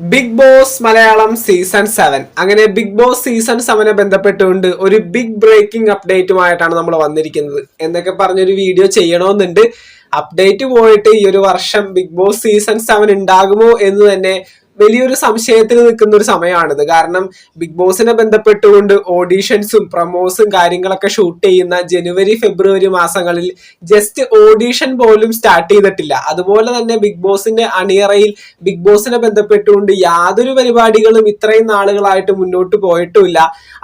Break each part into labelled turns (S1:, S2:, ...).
S1: Bigg Boss Malayalam season seven അങ്ങനെ Bigg Boss season സെവനെ ബന്ധപ്പെട്ടുകൊണ്ട് ഒരു ബിഗ് ബ്രേക്കിംഗ് അപ്ഡേറ്റുമായിട്ടാണ് നമ്മൾ വന്നിരിക്കുന്നത്. എന്നൊക്കെ പറഞ്ഞൊരു വീഡിയോ ചെയ്യണമെന്നുണ്ട്. അപ്ഡേറ്റ് പോയിട്ട് ഈ ഒരു വർഷം ബിഗ് ബോസ് സീസൺ സെവൻ ഉണ്ടാകുമോ എന്ന് തന്നെ വലിയൊരു സംശയത്തിൽ നിൽക്കുന്ന ഒരു സമയമാണിത്. കാരണം ബിഗ് ബോസിനെ ബന്ധപ്പെട്ടുകൊണ്ട് ഓഡീഷൻസും പ്രൊമോസും കാര്യങ്ങളൊക്കെ ഷൂട്ട് ചെയ്യുന്ന ജനുവരി ഫെബ്രുവരി മാസങ്ങളിൽ ജസ്റ്റ് ഓഡീഷൻ പോലും സ്റ്റാർട്ട് ചെയ്തിട്ടില്ല. അതുപോലെ തന്നെ ബിഗ് ബോസിന്റെ അണിയറയിൽ ബിഗ് ബോസിനെ ബന്ധപ്പെട്ടുകൊണ്ട് യാതൊരു പരിപാടികളും ഇത്രയും നാളുകളായിട്ട് മുന്നോട്ട് പോയിട്ടുമില്ല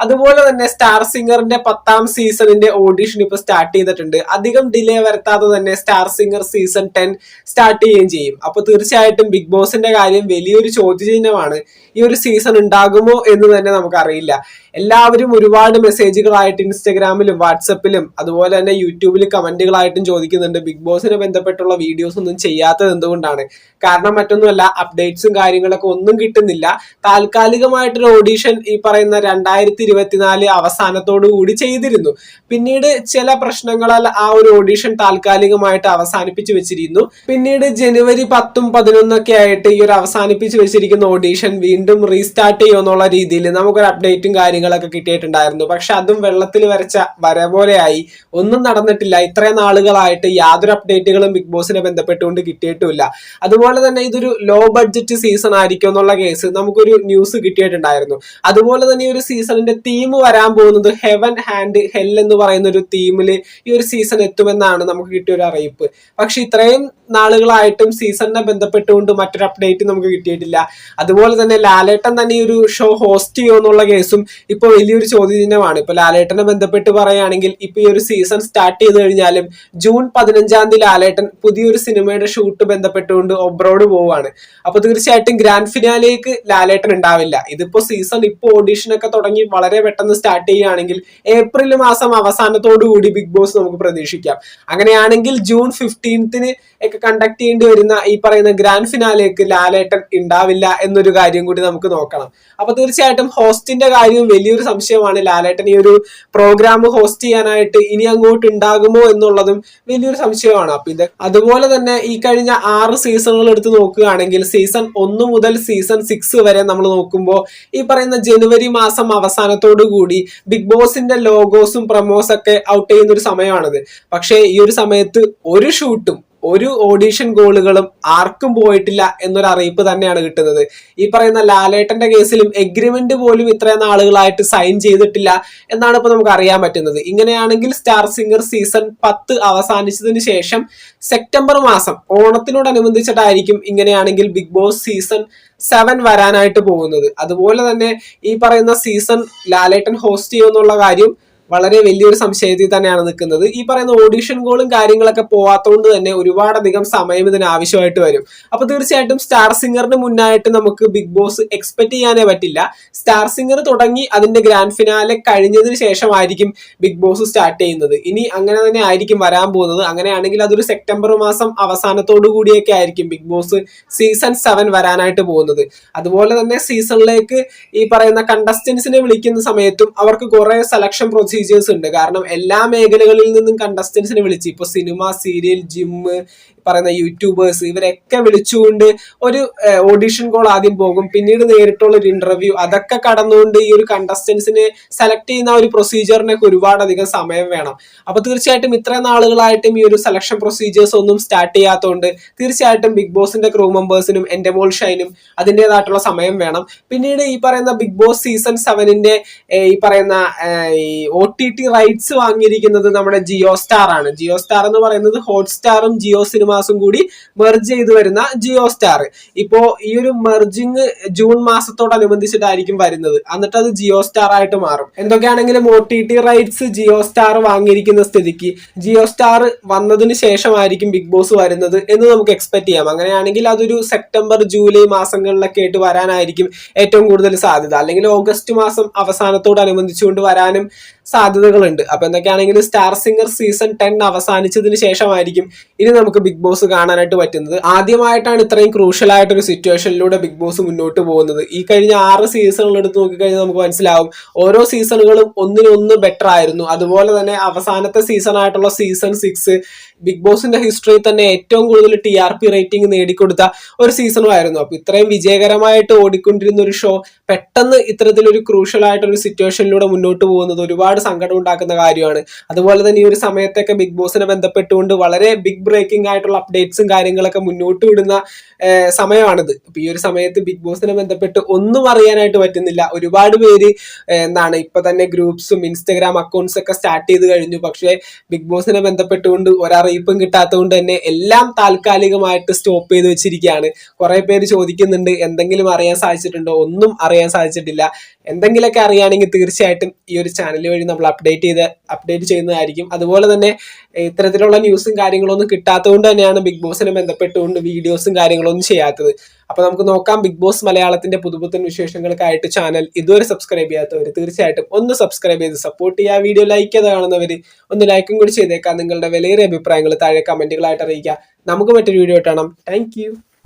S1: അതുപോലെ തന്നെ സ്റ്റാർ സിംഗറിന്റെ പത്താം സീസണിന്റെ ഓഡീഷൻ ഇപ്പൊ സ്റ്റാർട്ട് ചെയ്തിട്ടുണ്ട്. അധികം ഡിലേ വരുത്താതെ തന്നെ star singer season ten start ചെയ്യുകയും ചെയ്യും. അപ്പൊ തീർച്ചയായിട്ടും ബിഗ് ബോസിന്റെ കാര്യം വലിയൊരു ചോദ്യചിഹ്നമാണ്. ഈ ഒരു സീസൺ ഉണ്ടാകുമോ എന്ന് തന്നെ നമുക്കറിയില്ല. എല്ലാവരും ഒരുപാട് മെസ്സേജുകളായിട്ട് ഇൻസ്റ്റഗ്രാമിലും വാട്സപ്പിലും അതുപോലെ തന്നെ യൂട്യൂബിൽ കമന്റുകളായിട്ടും ചോദിക്കുന്നുണ്ട്. ബിഗ് ബോസിനെ ബന്ധപ്പെട്ടുള്ള വീഡിയോസ് ഒന്നും ചെയ്യാത്തത് എന്തുകൊണ്ടാണ്? കാരണം മറ്റൊന്നുമല്ല അപ്ഡേറ്റ്സും കാര്യങ്ങളൊക്കെ ഒന്നും കിട്ടുന്നില്ല. താൽക്കാലികമായിട്ടൊരു ഓഡീഷൻ ഈ പറയുന്ന രണ്ടായിരത്തി ഇരുപത്തിനാല് അവസാനത്തോടു കൂടി ചെയ്തിരുന്നു. പിന്നീട് ചില പ്രശ്നങ്ങളാൽ ആ ഒരു ഓഡീഷൻ താൽക്കാലികമായിട്ട് അവസാനിപ്പിച്ചു വെച്ചിരുന്നു. പിന്നീട് ജനുവരി പത്തും പതിനൊന്നൊക്കെ ആയിട്ട് ഈ ഒരു അവസാനിപ്പിച്ചു വെച്ചിരിക്കുന്ന ഓഡീഷൻ വീണ്ടും റീസ്റ്റാർട്ട് ചെയ്യുമെന്നുള്ള രീതിയിൽ നമുക്കൊരു അപ്ഡേറ്റും കാര്യങ്ങളൊക്കെ കിട്ടിയിട്ടുണ്ടായിരുന്നു. പക്ഷെ അതും വെള്ളത്തിൽ വരച്ച വര പോലെയായി. ഒന്നും നടന്നിട്ടില്ല. ഇത്രയും നാളുകളായിട്ട് യാതൊരു അപ്ഡേറ്റുകളും ബിഗ് ബോസിനെ ബന്ധപ്പെട്ടുകൊണ്ട് കിട്ടിയിട്ടുമില്ല. അതുപോലെ തന്നെ ഇതൊരു ലോ ബഡ്ജറ്റ് സീസൺ ആയിരിക്കും എന്നുള്ള കേസ് നമുക്കൊരു ന്യൂസ് കിട്ടിയിട്ടുണ്ടായിരുന്നു. അതുപോലെ തന്നെ ഈ ഒരു സീസണിന്റെ തീം വരാൻ പോകുന്നത് ഹെവൻ ഹാൻഡ് ഹെൽ എന്ന് പറയുന്ന ഒരു തീമിൽ ഈ ഒരു സീസൺ എത്തുമെന്നാണ് നമുക്ക് കിട്ടിയ ഒരു അറിയിപ്പ്. പക്ഷെ ഇത്രയും നാളുകളായിട്ടും സീസണിനെ ബന്ധപ്പെട്ടുകൊണ്ട് മറ്റൊരു അപ്ഡേറ്റ് നമുക്ക് കിട്ടിയിട്ടില്ല. അതുപോലെ തന്നെ ലാലേട്ടൻ തന്നെ ഈ ഒരു ഷോ ഹോസ്റ്റ് ചെയ്യുമോ എന്നുള്ള കേസും ഇപ്പൊ വലിയൊരു ചോദ്യചിഹ്നമാണ്. ഇപ്പൊ ലാലേട്ടനെ ബന്ധപ്പെട്ട് പറയുകയാണെങ്കിൽ ഇപ്പൊ ഈ ഒരു സീസൺ സ്റ്റാർട്ട് ചെയ്ത് കഴിഞ്ഞാലും ജൂൺ പതിനഞ്ചാം തീയതി ലാലേട്ടൻ പുതിയൊരു സിനിമയുടെ ഷൂട്ട് ബന്ധപ്പെട്ടുകൊണ്ട് ഒബ്രോഡ് പോവുകയാണ്. അപ്പൊ തീർച്ചയായിട്ടും ഗ്രാൻഡ് ഫിനാലേക്ക് ലാലേട്ടൻ ഉണ്ടാവില്ല. ഇതിപ്പോ സീസൺ ഇപ്പോൾ ഓഡീഷനൊക്കെ തുടങ്ങി വളരെ പെട്ടെന്ന് സ്റ്റാർട്ട് ചെയ്യുകയാണെങ്കിൽ ഏപ്രിൽ മാസം അവസാനത്തോടു കൂടി ബിഗ് ബോസ് നമുക്ക് പ്രതീക്ഷിക്കാം. അങ്ങനെയാണെങ്കിൽ ജൂൺ ഫിഫ്റ്റീൻത്തിന് ഒക്കെ കണ്ടക്ട് ചെയ്യേണ്ടി വരുന്ന ഈ പറയുന്ന ഗ്രാൻഡ് ഫിനാലേക്ക് ലാലേട്ടൻ ഉണ്ടാവില്ല എന്നൊരു കാര്യം കൂടി നമുക്ക് നോക്കണം. അപ്പൊ തീർച്ചയായിട്ടും ഹോസ്റ്റിന്റെ കാര്യവും വലിയൊരു സംശയമാണ്. ലാലേട്ടൻ ഈ ഒരു പ്രോഗ്രാം ഹോസ്റ്റ് ചെയ്യാനായിട്ട് ഇനി അങ്ങോട്ട് ഉണ്ടാകുമോ എന്നുള്ളതും വലിയൊരു സംശയമാണ്. അപ്പൊ ഇത് അതുപോലെ തന്നെ ഈ കഴിഞ്ഞ ആറ് സീസണുകൾ എടുത്ത് നോക്കുകയാണെങ്കിൽ സീസൺ ഒന്ന് മുതൽ സീസൺ സിക്സ് വരെ നമ്മൾ നോക്കുമ്പോൾ ഈ പറയുന്ന ജനുവരി മാസം അവസാനത്തോടു കൂടി ബിഗ് ബോസിന്റെ ലോഗോസും പ്രമോസ് ഒക്കെ ഔട്ട് ചെയ്യുന്ന ഒരു സമയമാണിത്. പക്ഷേ ഈ ഒരു സമയത്ത് ഒരു ഷൂട്ടും ഒരു ഓഡീഷൻ ഗോളുകളും ആർക്കും പോയിട്ടില്ല എന്നൊരു അറിയിപ്പ് തന്നെയാണ് കിട്ടുന്നത്. ഈ പറയുന്ന ലാലേട്ടന്റെ കേസിലും എഗ്രിമെന്റ് പോലും ഇത്രയും നാളുകളായിട്ട് സൈൻ ചെയ്തിട്ടില്ല എന്നാണ് ഇപ്പൊ നമുക്ക് അറിയാൻ പറ്റുന്നത്. ഇങ്ങനെയാണെങ്കിൽ സ്റ്റാർ സിംഗർ സീസൺ പത്ത് അവസാനിച്ചതിന് ശേഷം സെപ്റ്റംബർ മാസം ഓണത്തിനോടനുബന്ധിച്ചിട്ടായിരിക്കും ഇങ്ങനെയാണെങ്കിൽ ബിഗ് ബോസ് സീസൺ സെവൻ വരാനായിട്ട് പോകുന്നത്. അതുപോലെ തന്നെ ഈ പറയുന്ന സീസൺ ലാലേട്ടൻ ഹോസ്റ്റ് ചെയ്യുമെന്നുള്ള കാര്യം വളരെ വലിയൊരു സംശയത്തിൽ തന്നെയാണ് നിൽക്കുന്നത്. ഈ പറയുന്ന ഓഡിഷൻ ഗോളും കാര്യങ്ങളൊക്കെ പോവാത്തതുകൊണ്ട് തന്നെ ഒരുപാടധികം സമയം ഇതിന് ആവശ്യമായിട്ട് വരും. അപ്പൊ തീർച്ചയായിട്ടും സ്റ്റാർ സിംഗറിന് മുന്നായിട്ട് നമുക്ക് ബിഗ് ബോസ് എക്സ്പെക്ട് ചെയ്യാനേ പറ്റില്ല. സ്റ്റാർ സിംഗർ തുടങ്ങി അതിന്റെ ഗ്രാൻഡ് ഫിനാലെ കഴിഞ്ഞതിന് ശേഷമായിരിക്കും ബിഗ് ബോസ് സ്റ്റാർട്ട് ചെയ്യുന്നത്. ഇനി അങ്ങനെ തന്നെ ആയിരിക്കും വരാൻ പോകുന്നത്. അങ്ങനെയാണെങ്കിൽ അതൊരു സെപ്റ്റംബർ മാസം അവസാനത്തോടു കൂടിയൊക്കെ ആയിരിക്കും ബിഗ് ബോസ് സീസൺ സെവൻ വരാനായിട്ട് പോകുന്നത്. അതുപോലെ തന്നെ സീസണിലേക്ക് ഈ പറയുന്ന കണ്ടസ്റ്റൻസിനെ വിളിക്കുന്ന സമയത്തും അവർക്ക് കുറെ സെലക്ഷൻ പ്രൊസീജിയേഴ്സ് ഉണ്ട്. കാരണം എല്ലാ മേഖലകളിൽ നിന്നും കണ്ടസ്റ്റൻസിനെ വിളിച്ച്. ഇപ്പൊ സിനിമ സീരിയൽ ജിമ്മ് പറയുന്ന യൂട്യൂബേഴ്സ് ഇവരൊക്കെ വിളിച്ചുകൊണ്ട് ഒരു ഓഡിഷൻ കോൾ ആദ്യം പോകും. പിന്നീട് നേരിട്ടുള്ള ഒരു ഇന്റർവ്യൂ അതൊക്കെ കടന്നുകൊണ്ട് ഈ ഒരു കണ്ടസ്റ്റൻസിനെ സെലക്ട് ചെയ്യുന്ന ഒരു പ്രൊസീജിയറിനൊക്കെ ഒരുപാടധികം സമയം വേണം. അപ്പൊ തീർച്ചയായിട്ടും ഇത്രയും നാളുകളായിട്ടും ഈ ഒരു സെലക്ഷൻ പ്രൊസീജിയേഴ്സ് ഒന്നും സ്റ്റാർട്ട് ചെയ്യാത്തതുകൊണ്ട് തീർച്ചയായിട്ടും ബിഗ് ബോസിന്റെ ക്രൂ മെമ്പേഴ്സിനും എന്റെ മോൾ ഷൈനും അതിന്റെതായിട്ടുള്ള സമയം വേണം. പിന്നീട് ഈ പറയുന്ന ബിഗ് ബോസ് സീസൺ സെവനിന്റെ ഈ പറയുന്ന ഈ ഒ ടി ടി റൈറ്റ്സ് വാങ്ങിയിരിക്കുന്നത് നമ്മുടെ ജിയോ സ്റ്റാർ ആണ്. ജിയോ സ്റ്റാർ എന്ന് പറയുന്നത് ഹോട്ട്സ്റ്റാറും ജിയോ സിനിമാസും കൂടി മെർജ് ചെയ്ത് വരുന്ന ജിയോ സ്റ്റാർ ഇപ്പോ ഈ ഒരു മെർജിങ് ജൂൺ മാസത്തോടനുബന്ധിച്ചിട്ടായിരിക്കും വരുന്നത്. എന്നിട്ട് അത് ജിയോ സ്റ്റാർ ആയിട്ട് മാറും. എന്തൊക്കെയാണെങ്കിലും O T T rights Jio star വാങ്ങിയിരിക്കുന്ന സ്ഥിതിക്ക് ജിയോ സ്റ്റാർ വന്നതിന് ശേഷമായിരിക്കും ബിഗ് ബോസ് വരുന്നത് എന്ന് നമുക്ക് എക്സ്പെക്ട് ചെയ്യാം. അങ്ങനെയാണെങ്കിൽ അതൊരു സെപ്റ്റംബർ ജൂലൈ മാസങ്ങളിലൊക്കെ ആയിട്ട് വരാനായിരിക്കും ഏറ്റവും കൂടുതൽ സാധ്യത. അല്ലെങ്കിൽ ഓഗസ്റ്റ് മാസം അവസാനത്തോടനുബന്ധിച്ചുകൊണ്ട് വരാനും സാധ്യതകളുണ്ട്. അപ്പൊ എന്തൊക്കെയാണെങ്കിലും സ്റ്റാർ സിംഗർ സീസൺ ടെൻ അവസാനിച്ചതിന് ശേഷമായിരിക്കും ഇനി നമുക്ക് ബിഗ് ബോസ് കാണാനായിട്ട് പറ്റുന്നത്. ആദ്യമായിട്ടാണ് ഇത്രയും ക്രൂഷ്യൽ ആയിട്ട് ഒരു സിറ്റുവേഷനിലൂടെ ബിഗ് ബോസ് മുന്നോട്ട് പോകുന്നത്. ഈ കഴിഞ്ഞ ആറ് സീസണുകൾ എടുത്ത് നോക്കിക്കഴിഞ്ഞാൽ നമുക്ക് മനസ്സിലാവും. ഓരോ സീസണുകളും ഒന്നിനൊന്ന് ബെറ്റർ ആയിരുന്നു. അതുപോലെ തന്നെ അവസാനത്തെ സീസൺ ആയിട്ടുള്ള സീസൺ സിക്സ് ബിഗ് ബോസിന്റെ ഹിസ്റ്ററിയിൽ തന്നെ ഏറ്റവും കൂടുതൽ ടി ആർ പി റേറ്റിംഗ് നേടിക്കൊടുത്ത ഒരു സീസണും ആയിരുന്നു. അപ്പൊ ഇത്രയും വിജയകരമായിട്ട് ഓടിക്കൊണ്ടിരുന്ന ഒരു ഷോ പെട്ടെന്ന് ഇത്തരത്തിലൊരു ക്രൂഷ്യൽ ആയിട്ടൊരു സിറ്റുവേഷനിലൂടെ മുന്നോട്ട് പോകുന്നത് ഒരുപാട് സങ്കടം ഉണ്ടാക്കുന്ന കാര്യമാണ്. അതുപോലെ തന്നെ ഈ ഒരു സമയത്തൊക്കെ ബിഗ് ബോസിനെ ബന്ധപ്പെട്ടുകൊണ്ട് വളരെ ബിഗ് ബ്രേക്കിംഗ് ആയിട്ടുള്ള അപ്ഡേറ്റ്സും കാര്യങ്ങളൊക്കെ മുന്നോട്ട് വിടുന്ന സമയമാണിത്. അപ്പൊ ഈ ഒരു സമയത്ത് ബിഗ് ബോസിനെ ബന്ധപ്പെട്ട് ഒന്നും അറിയാനായിട്ട് പറ്റുന്നില്ല. ഒരുപാട് പേര് എന്താണ് ഇപ്പൊ തന്നെ ഗ്രൂപ്പ്സും ഇൻസ്റ്റഗ്രാം അക്കൗണ്ട്സ് ഒക്കെ സ്റ്റാർട്ട് ചെയ്ത് കഴിഞ്ഞു. പക്ഷേ ബിഗ് ബോസിനെ ബന്ധപ്പെട്ടുകൊണ്ട് ഒരറിയിപ്പും കിട്ടാത്തതുകൊണ്ട് തന്നെ എല്ലാം താൽക്കാലികമായിട്ട് സ്റ്റോപ്പ് ചെയ്ത് വെച്ചിരിക്കുകയാണ്. കുറെ പേര് ചോദിക്കുന്നുണ്ട് എന്തെങ്കിലും അറിയാൻ സാധിച്ചിട്ടുണ്ടോ? ഒന്നും അറിയാൻ സാധിച്ചിട്ടില്ല. എന്തെങ്കിലുമൊക്കെ അറിയുകയാണെങ്കിൽ തീർച്ചയായിട്ടും ഈ ഒരു ചാനൽ വഴി നമ്മൾ അപ്ഡേറ്റ് ചെയ്ത് അപ്ഡേറ്റ് ചെയ്യുന്നതായിരിക്കും. അതുപോലെ തന്നെ ഇത്തരത്തിലുള്ള ന്യൂസും കാര്യങ്ങളൊന്നും കിട്ടാത്തതുകൊണ്ട് തന്നെയാണ് ബിഗ് ബോസിനെ ബന്ധപ്പെട്ടുകൊണ്ട് വീഡിയോസും കാര്യങ്ങളൊന്നും ചെയ്യാത്തത്. അപ്പൊ നമുക്ക് നോക്കാം ബിഗ് ബോസ് മലയാളത്തിന്റെ പുതുപുത്തൻ വിശേഷങ്ങൾക്കായിട്ട് ചാനൽ ഇതുവരെ സബ്സ്ക്രൈബ് ചെയ്യാത്തവർ തീർച്ചയായിട്ടും ഒന്ന് സബ്സ്ക്രൈബ് ചെയ്ത് സപ്പോർട്ട് ചെയ്യുക. വീഡിയോ ലൈക്ക് ചെയ്ത് കാണുന്നവർ ഒന്ന് ലൈക്കും കൂടി ചെയ്തേക്കാം. നിങ്ങളുടെ വിലയേറിയ അഭിപ്രായങ്ങൾ താഴെ കമന്റുകളായിട്ട് അറിയിക്കുക. നമുക്ക് മറ്റൊരു വീഡിയോ കാണാം. താങ്ക്